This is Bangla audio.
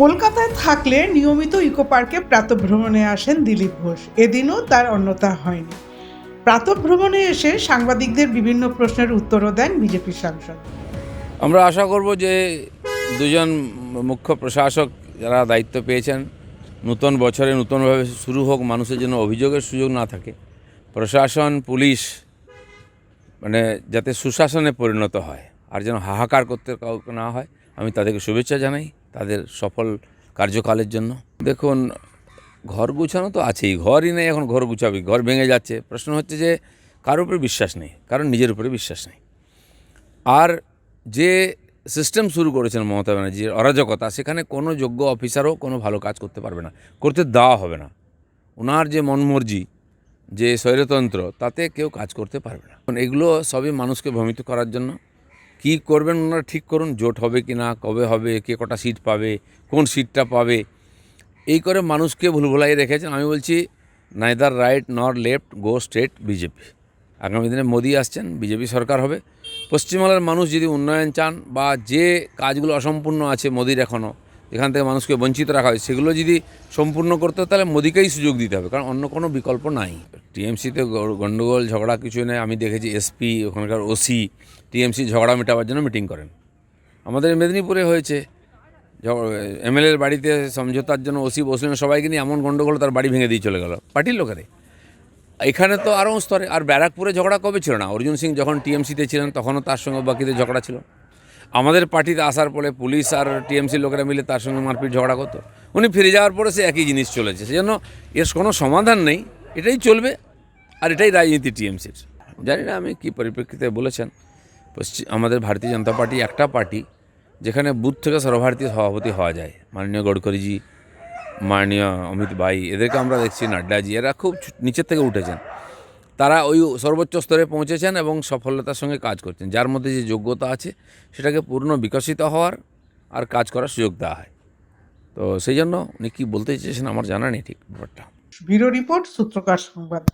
কলকাতায় থাকলে নিয়মিত ইকো পার্কে প্রাতভ্রমণে আসেন দিলীপ ঘোষ। এদিনও তার অন্যতা হয়নি। প্রাতভ্রমণে এসে সাংবাদিকদের বিভিন্ন প্রশ্নের উত্তরও দেন বিজেপি সাংসদ। আমরা আশা করব যে দুজন মুখ্য প্রশাসক যারা দায়িত্ব পেয়েছেন, নতুন বছরে নতুনভাবে শুরু হোক, মানুষের জন্য অভিযোগের সুযোগ না থাকে, প্রশাসন, পুলিশ মানে যাতে সুশাসনে পরিণত হয়, আর যেন হাহাকার করতে কাউকে না হয়, আমি তাদেরকে শুভেচ্ছা জানাই। তাদের সফল কার্যকালের জন্য। দেখুন, ঘর গুছানো তো আছেই, ঘরই নেই এখন, ঘর গুছাবি, ঘর ভেঙে যাচ্ছে। প্রশ্ন হচ্ছে যে, কারোর উপরে বিশ্বাস নেই কারণ নিজের উপরে বিশ্বাস নেই। আর যে সিস্টেম শুরু করেছেন মমতা ব্যানার্জির অরাজকতা, সেখানে কোনো যোগ্য অফিসারও কোনো ভালো কাজ করতে পারবে না, করতে দেওয়া হবে না। ওনার যে মনমর্জি যে স্বৈরতন্ত্র, তাতে কেউ কাজ করতে পারবে না। এগুলো সবই মানুষকে ভ্রমিত করার জন্য। কি করবেন ওনারা ঠিক করুন, জোট হবে কি না, কবে হবে, কে কটা সিট পাবে, কোন সিটটা পাবে। এই করে মানুষকে ভুলভুলাই রেখেছেন। আমি বলছি neither right nor left go state BJP আগামী দিনে মোদী আসছেন বিজেপি সরকার হবে। পশ্চিমবাংলার মানুষ যদি উন্নয়ন চান বা যে কাজগুলো অসম্পূর্ণ আছে মোদির এখনও যেখান থেকে মানুষকে বঞ্চিত রাখা হয়। সেগুলো যদি সম্পূর্ণ করতে হয়, তাহলে মোদিকেই সুযোগ দিতে হবে। কারণ অন্য কোনো বিকল্প নাই। টিএমসিতে গণ্ডগোল ঝগড়া কিছু নেই। আমি দেখেছি এসপি, ওখানকার ওসি, টিএমসি ঝগড়া মেটাবার জন্য মিটিং করেন। আমাদের মেদিনীপুরে হয়েছে। এমএলএর বাড়িতে সমঝোতার জন্য ওসি বসলেন। সবাইকে নিয়ে এমন গণ্ডগোল তার বাড়ি ভেঙে দিয়ে চলে গেল। পার্টির লোকেরে এখানে তো আরও স্তরে। আর ব্যারাকপুরে ঝগড়া কবে ছিল না? অর্জুন সিং যখন টিএমসিতে ছিলেন, তখনও তার সঙ্গে বাকিদের ঝগড়া ছিল। আমাদের পার্টিতে আসার পরে পুলিশ আর টিএমসি লোকেরা মিলে তার সঙ্গে মারপিট ঝগড়া করতো। উনি ফিরে যাওয়ার পরে সে একই জিনিস চলেছে। সেজন্য এর কোনো সমাধান নেই। এটাই চলবে আর এটাই রাজনীতি টিএমসির। জানি না আমি কী পরিপ্রেক্ষিতে বলেছেন। পশ্চিম আমাদের ভারতীয় জনতা পার্টি একটা পার্টি যেখানে বুথ থেকে সর্বভারতীয় সভাপতি হওয়া যায়। মাননীয় গডকরিজি, মাননীয় অমিত ভাই, এদেরকে আমরা দেখছি, নাড্ডাজি, এরা খুব নিচের থেকে উঠেছেন। তারা ওই সর্বোচ্চ স্তরে পৌঁছেছেন এবং সফলতার সঙ্গে কাজ করছেন। যার মধ্যে যে যোগ্যতা আছে, সেটাকে পূর্ণ বিকশিত হওয়ার আর কাজ করার সুযোগ দেওয়া হয়। তো সেই জন্য উনি কী বলতে চেয়েছেন আমার জানা নেই ঠিক ব্যাপারটা। ব্যুরো রিপোর্ট সূত্রকার সংবাদ।